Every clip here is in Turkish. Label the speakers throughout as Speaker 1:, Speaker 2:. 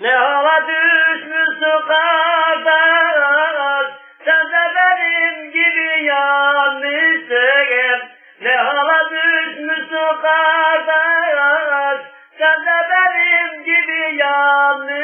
Speaker 1: Ne hala düşmüşsün kardeş, sen de benim gibi yanmışsın. Ne hala düşmüşsün kardeş, sen de benim gibi yanmışsın.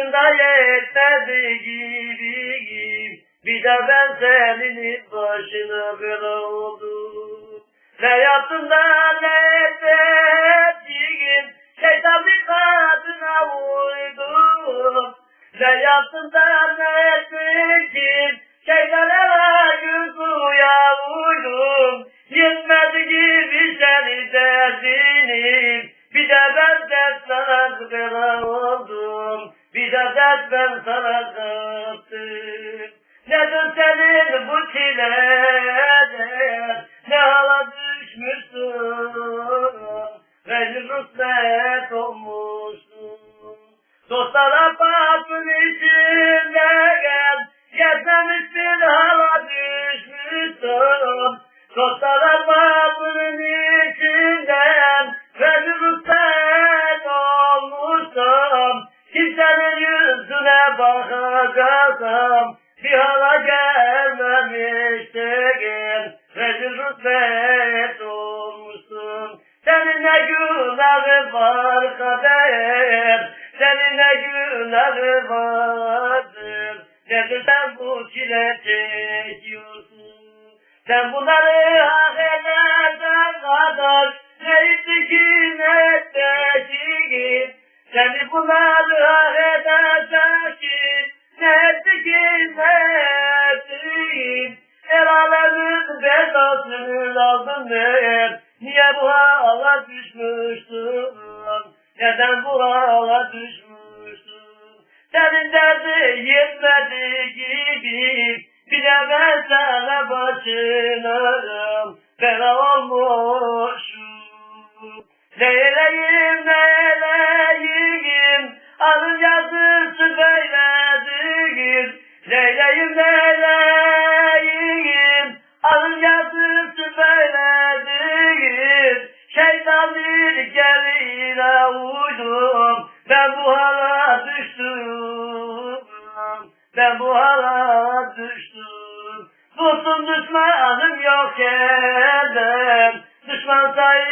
Speaker 1: Başında yetmedi gibi, bir de ben senin başına bela oldum. Ne yaptın da ne ettin, şeytan bir kadına uydum. Ne yaptın da ne ettin, şeytanlara yüzüye uydum. Yetmedi gibi seni derdini, bir de ben dert sana bela oldum. Dert ben sana kaptım. Nedir senin bu çileden, ne hala düşmüşsün, rezil rüsvet olmuşsun. Dostlara bakın bakacağım, bir hala gelmemiştim, rezil rüsvet olmuşsun. Senin ne günahı var kader, senin ne günahı vardır. Nedir sen bu çile çekiyorsun? Sen bunları hak edersen kadar, neydi ki ne ettiğin? Seni bunları hak düşmüşsün? Neden bu hala düşmüşsün? Senin derdi yetmedi gibi ben sana başınarım bela olmuşum. Neyleyim neyleyim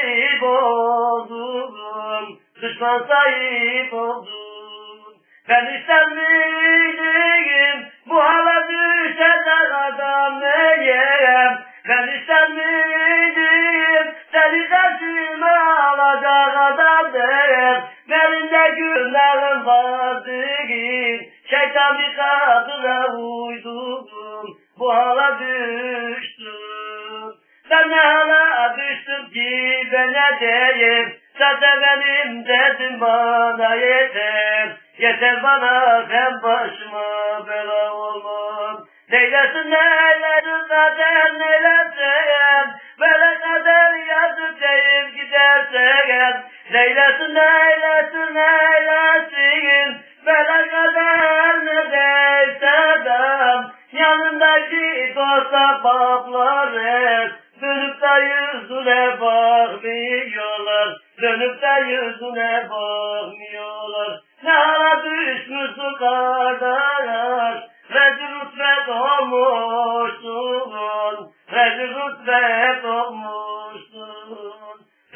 Speaker 1: sahip oldum. Düşman sahip oldum. Ben ister miydim bu hala düşen adam neyim? Ben ister miydim seni karşıma alacak adam neyim? Benim de günlerim vardı Şeytan bir kadına uydum Bu hala düştüm Ben ne hala düştüm ki ben ne diyeyim? Zaten benim dedim bana yeter. Yeter bana hem başıma bela olmam. Neylesin neylesin zaten neylesin? Böyle kader yazıp deyip gidersen Neylesin neylesin neylesin bakmıyorlar Dönüp de yüzüne bakmıyorlar. Ne hala düşmüşsün kardeş Rezil rütbet olmuşsun Rezil rütbet olmuşsun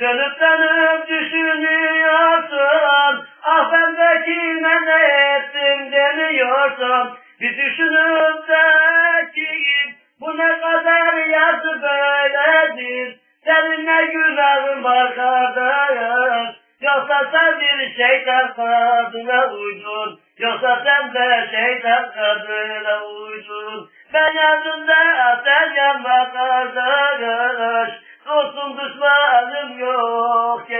Speaker 1: Dönüp dönüp düşünüyorsun? Ah ben de kime ne ettim demiyorsun. Bir düşünüp kardeş Yoksa sen bir şeytan kadına uydun. Yoksa sen de şeytan kadına uydun. Ben yanımda sen yanma kardeş Dostum düşmanım yok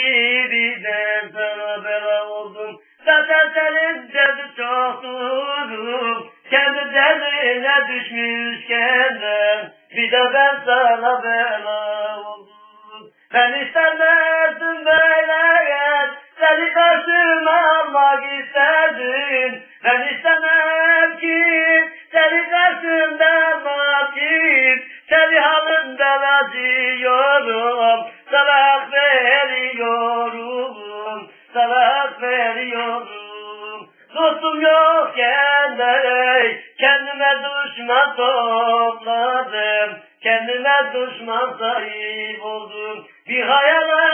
Speaker 1: gibi ben sana bela oldum. Zaten senin derdin çoktur. Kendi derdine düşmüşken de bir de ben sana bela oldum. Ben istemezdim de kendime düşman topladım. Kendime düşman sahip oldum. Bir hayale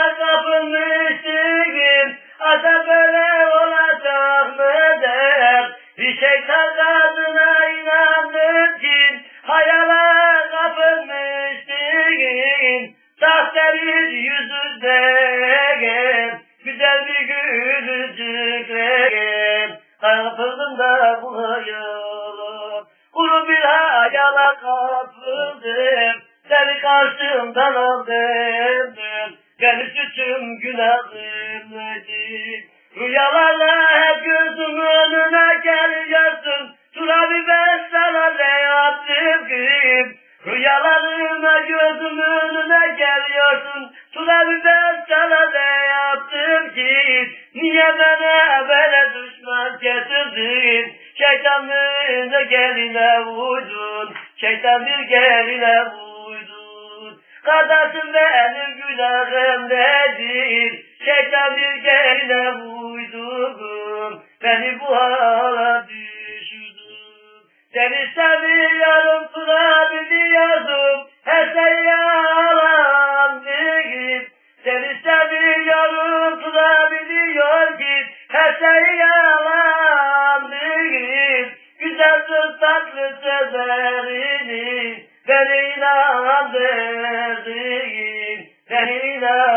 Speaker 1: Benim suçum günahım nedir? Rüyalarla hep gözüm önüne geliyorsun. Turabi ben sana ne yaptım? Rüyalarıma gözüm önüne geliyorsun. Turabi ben sana ne yaptım ki? Niye bana böyle düşman getirdin? Şeytan bir geline uydun. Şeytan bir geline uydun. Kardeşim benim إِلَىٰ